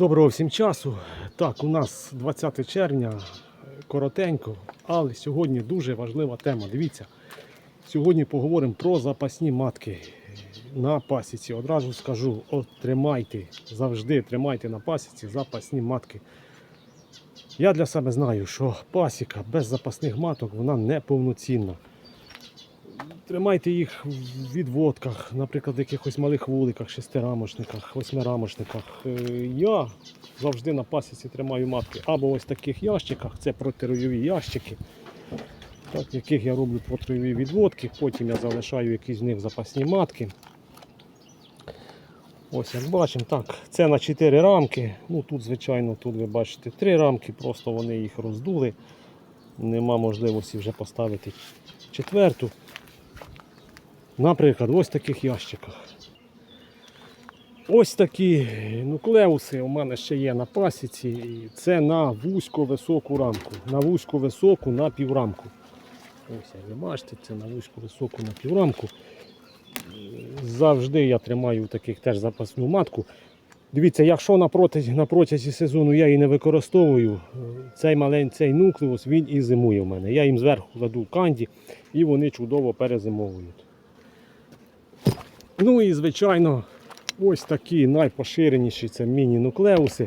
Доброго всім часу. Так, у нас 20 червня, коротенько, але сьогодні дуже важлива тема. Дивіться, сьогодні поговоримо про запасні матки на пасіці. Одразу скажу, от тримайте, завжди тримайте на пасіці запасні матки. Я для себе знаю, що пасіка без запасних маток вона не повноцінна. Тримайте їх в відводках, наприклад, в якихось малих вуликах, шестирамочниках, восьмирамочниках. Е, Я завжди на пасіці тримаю матки або ось таких ящиках, це протиройові ящики, так, в яких я роблю протиройові відводки, потім я залишаю якісь з них запасні матки. Ось як бачимо, так, це на 4 рамки. Ну тут, звичайно, тут ви бачите 3 рамки, просто вони їх роздули. Нема можливості вже поставити четверту. Наприклад, ось таких ящиках. Ось такі нуклеуси у мене ще є на пасіці. Це на вузько високу рамку. На вузько високу на піврамку. Ось як ви бачите, це на вузько високу на піврамку. Завжди я тримаю таких теж запасну матку. Дивіться, якщо на протязі сезону я її не використовую, цей маленький цей нуклеус він і зимує в мене. Я їм зверху кладу канді і вони чудово перезимовують. Ну і звичайно, ось такі найпоширеніші це міні-нуклеуси.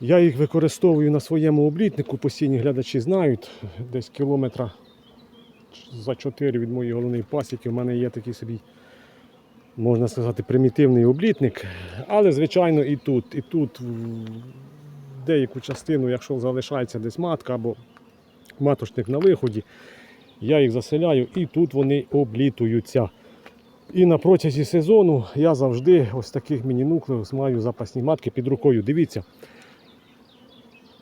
Я їх використовую на своєму облітнику, постійні глядачі знають, десь кілометра за 4 від моєї головної пасіки. У мене є такий собі, можна сказати, примітивний облітник. Але, звичайно, і тут, і тут деяку частину, якщо залишається десь матка або маточник на виході, я їх заселяю і тут вони облітуються. І на протязі сезону я завжди ось таких міні-нуклеус маю запасні матки під рукою. Дивіться.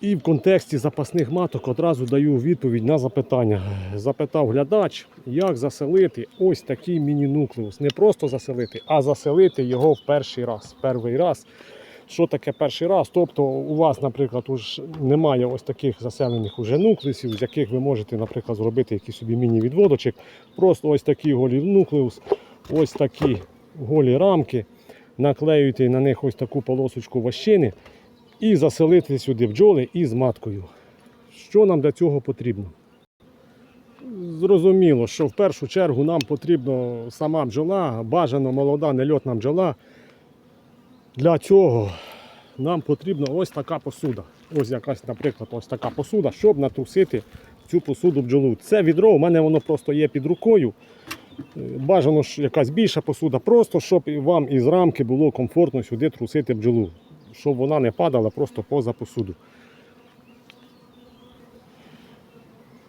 І в контексті запасних маток одразу даю відповідь на запитання. Запитав глядач, як заселити ось такий міні-нуклеус. Не просто заселити, а заселити його в перший раз. Перший раз. Що таке перший раз? Тобто у вас, наприклад, уж немає ось таких заселених уже нуклеусів, з яких ви можете, наприклад, зробити якийсь собі міні-відводочок. Просто ось такий голий нуклеус, ось такі голі рамки, наклеюєте на них ось таку полосочку вощини і заселити сюди бджоли із маткою. Що нам для цього потрібно? Зрозуміло, що в першу чергу нам потрібна сама бджола, бажано молода нельотна бджола. Для цього нам потрібна ось така посуда. Ось якась, наприклад, ось така посуда, щоб натрусити цю посуду бджолу. Це відро, у мене воно просто є під рукою. Бажано ж якась більша посуда, просто щоб вам із рамки було комфортно сюди трусити бджолу, щоб вона не падала просто поза посуду.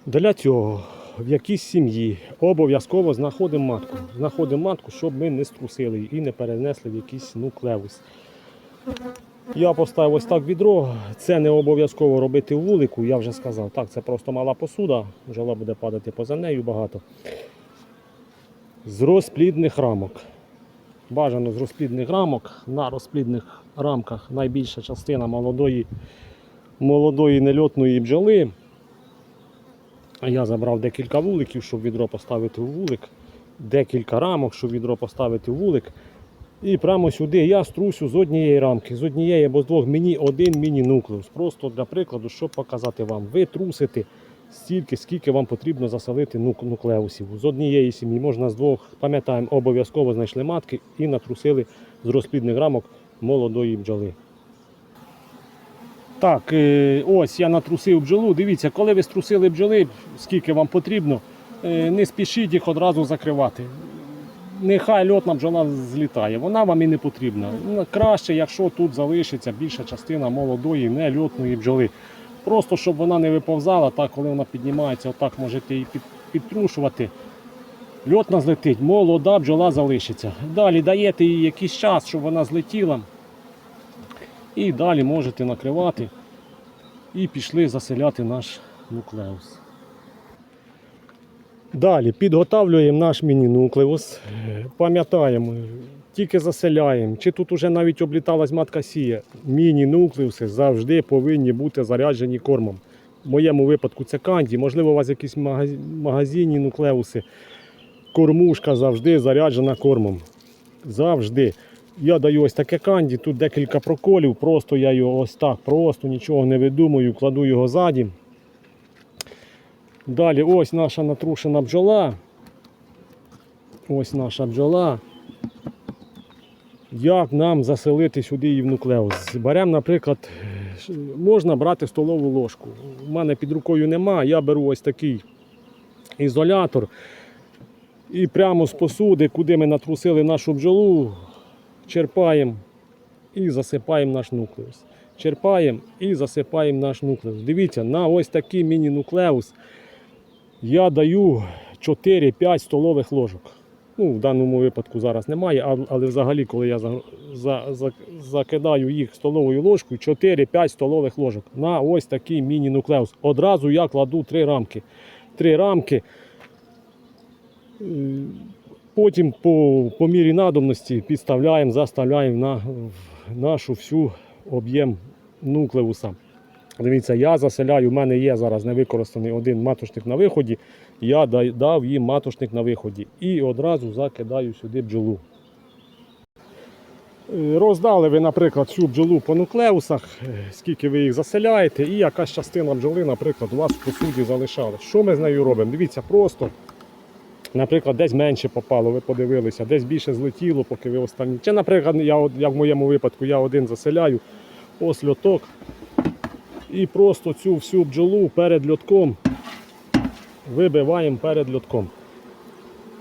Для цього в якійсь сім'ї обов'язково знаходимо матку. Знаходимо матку, щоб ми не струсили і не перенесли в якийсь нуклеус. Я поставив ось так відро. Це не обов'язково робити в вулику, я вже сказав. Так, це просто мала посуда, бджола буде падати поза нею багато. З розплідних рамок. Бажано з розплідних рамок. На розплідних рамках найбільша частина молодої, молодої нельотної бджоли. Я забрав декілька вуликів, щоб відро поставити в вулик. Декілька рамок, щоб відро поставити в вулик. І прямо сюди я струсю з однієї рамки, з однієї або з двох мені один міні-нуклеус. Просто для прикладу, щоб показати вам. Ви трусите стільки, скільки вам потрібно заселити нук- нуклеусів. З однієї сім'ї можна з двох, пам'ятаємо, обов'язково знайшли матки і натрусили з розплідних рамок молодої бджоли. Так, е, ось я натрусив бджолу. Дивіться, коли ви струсили бджоли, скільки вам потрібно, е, не спішіть їх одразу закривати. Нехай льотна бджола злітає, вона вам і не потрібна. Краще, якщо тут залишиться більша частина молодої, не льотної бджоли. Просто щоб вона не виповзала, так коли вона піднімається, отак можете її під, підтрушувати. Льотна злетить, молода бджола залишиться. Далі даєте їй якийсь час, щоб вона злетіла. І далі можете накривати і пішли заселяти наш нуклеус. Далі підготавлюємо наш міні-нуклеус. Пам'ятаємо, тільки заселяємо. Чи тут уже навіть обліталась матка сія. Міні-нуклеуси завжди повинні бути заряджені кормом. В моєму випадку це канді, можливо, у вас якісь магазинні нуклеуси. Кормушка завжди заряджена кормом. Завжди. Я даю ось таке канді, тут декілька проколів, просто я його ось так, просто нічого не видумую, кладу його ззаді. Далі ось наша натрушена бджола. Ось наша бджола. Як нам заселити сюди її в нуклеус? Беремо, наприклад, можна брати столову ложку. У мене під рукою нема, я беру ось такий ізолятор. І прямо з посуди, куди ми натрусили нашу бджолу, черпаємо і засипаємо наш нуклеус. Черпаємо і засипаємо наш нуклеус. Дивіться, на ось такий міні-нуклеус я даю 4-5 столових ложок. Ну, в даному випадку зараз немає, але взагалі, коли я за, за, за, закидаю їх столовою ложкою, 4-5 столових ложок на ось такий міні-нуклеус. Одразу я кладу три рамки. Три рамки. Потім по, по мірі надобності підставляємо, заставляємо на нашу всю об'єм нуклеуса. Дивіться, я заселяю, у мене є зараз невикористаний один маточник на виході. Я дав їм маточник на виході і одразу закидаю сюди бджолу. Е, Роздали ви, наприклад, всю бджолу по нуклеусах, е, скільки ви їх заселяєте, і якась частина бджоли, наприклад, у вас в посуді залишалась. Що ми з нею робимо? Дивіться, просто, наприклад, десь менше попало, ви подивилися, десь більше злетіло, поки ви останні. Чи, наприклад, я, як в моєму випадку, я один заселяю, ось льоток. І просто цю всю бджолу перед льотком вибиваємо перед льотком.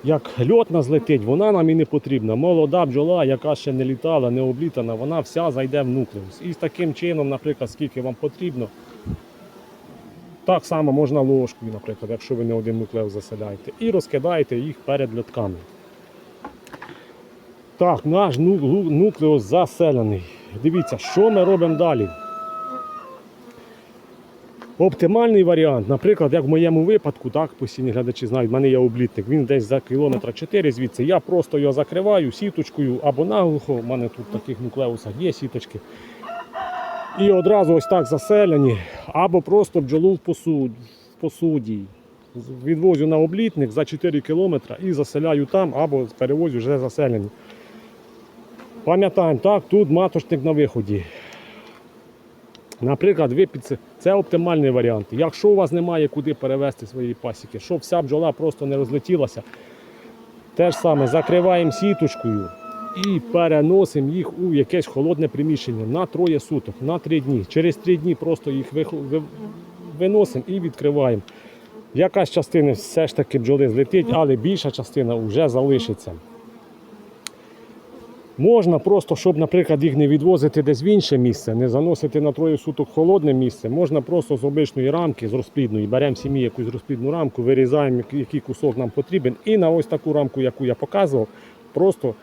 Як льотна злетить, вона нам і не потрібна. Молода бджола, яка ще не літала, не облітана, вона вся зайде в нуклеус. І з таким чином, наприклад, скільки вам потрібно, так само можна ложкою, наприклад, якщо ви не один нуклеус заселяєте, і розкидаєте їх перед льотками. Так, наш ну- нуклеус заселений. Дивіться, що ми робимо далі. Оптимальний варіант, наприклад, як в моєму випадку, так, постійні глядачі знають, в мене є облітник, він десь за кілометра 4 звідси. Я просто його закриваю сіточкою або наглухо, у мене тут в таких нуклеусах є сіточки. І одразу ось так заселені, або просто бджолу в посуд, в посуді. Відвозю на облітник за 4 кілометри і заселяю там, або перевозю вже заселені. Пам'ятаємо, так, тут маточник на виході. Наприклад, ви під це, оптимальний варіант. Якщо у вас немає куди перевезти свої пасіки, щоб вся бджола просто не розлетілася, те ж саме закриваємо сіточкою і переносимо їх у якесь холодне приміщення на троє суток, на три дні. Через три дні просто їх виносимо і відкриваємо. Якась частина все ж таки бджоли злетить, але більша частина вже залишиться. Можна просто, щоб, наприклад, їх не відвозити десь в інше місце, не заносити на троє суток холодне місце, можна просто з обичної рамки, з розплідної, беремо сім'ї якусь розплідну рамку, вирізаємо, який- кусок нам потрібен, і на ось таку рамку, яку я показував, просто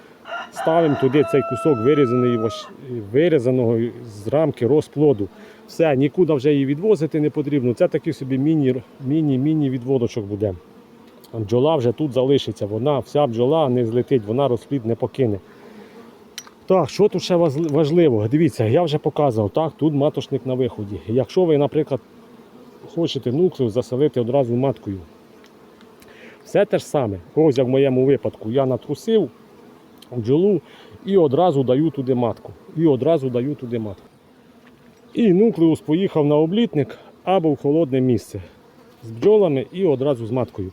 ставимо туди цей кусок вирізаної, ваш- вирізаного з рамки розплоду. Все, нікуди вже її відвозити не потрібно. Це такий собі міні, міні, міні відводочок буде. Бджола вже тут залишиться, вона вся бджола не злетить, вона розплід не покине. Так, що тут ще важливо? Дивіться, я вже показував, так, тут маточник на виході. Якщо ви, наприклад, хочете нуклеус заселити одразу маткою, все те ж саме. Ось як в моєму випадку, я натрусив бджолу і одразу даю туди матку. І одразу даю туди матку. І нуклеус поїхав на облітник або в холодне місце з бджолами і одразу з маткою.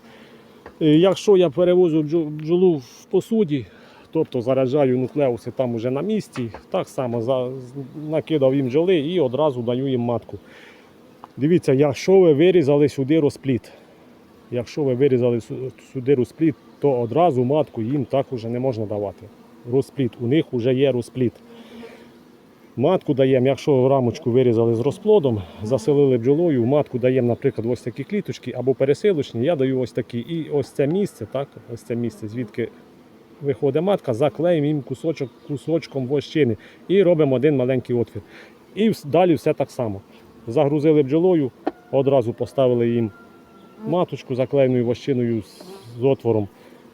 Е, Якщо я перевозю бджо- бджолу в посуді, тобто заряджаю нуклеуси там уже на місці, так само накидав їм бджоли і одразу даю їм матку. Дивіться, якщо ви вирізали сюди розпліт, якщо ви вирізали сюди розпліт, то одразу матку їм так уже не можна давати. Розпліт, у них вже є розпліт. Матку даємо, якщо рамочку вирізали з розплодом, заселили бджолою, матку даємо, наприклад, ось такі кліточки або пересилочні, я даю ось такі. І ось це місце, так, ось це місце, звідки виходить матка, заклеїмо їм кусочок, кусочком вощини і робимо один маленький отвір. І далі все так само. Загрузили бджолою, одразу поставили їм маточку заклеєною вощиною з, отвором.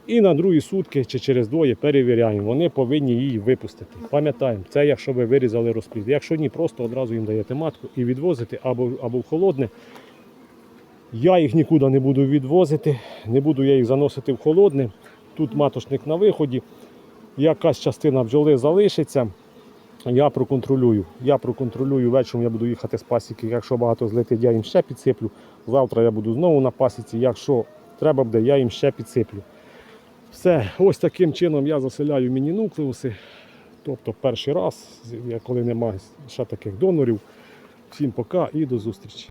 І на другі сутки чи через двоє перевіряємо. Вони повинні її випустити. Пам'ятаємо, це якщо ви вирізали розплід. Якщо ні, просто одразу їм даєте матку і відвозите або, або в холодне. Я їх нікуди не буду відвозити, не буду я їх заносити в холодне. Тут маточник на виході. якась частина бджоли залишиться. Я проконтролюю. Я проконтролюю вечором, я буду їхати з пасіки. Якщо багато злетить, я їм ще підсиплю. Завтра я буду знову на пасіці. Якщо треба буде, я їм ще підсиплю. Все, ось таким чином я заселяю міні-нуклеуси. Тобто перший раз, коли немає ще таких донорів. Всім пока і до зустрічі.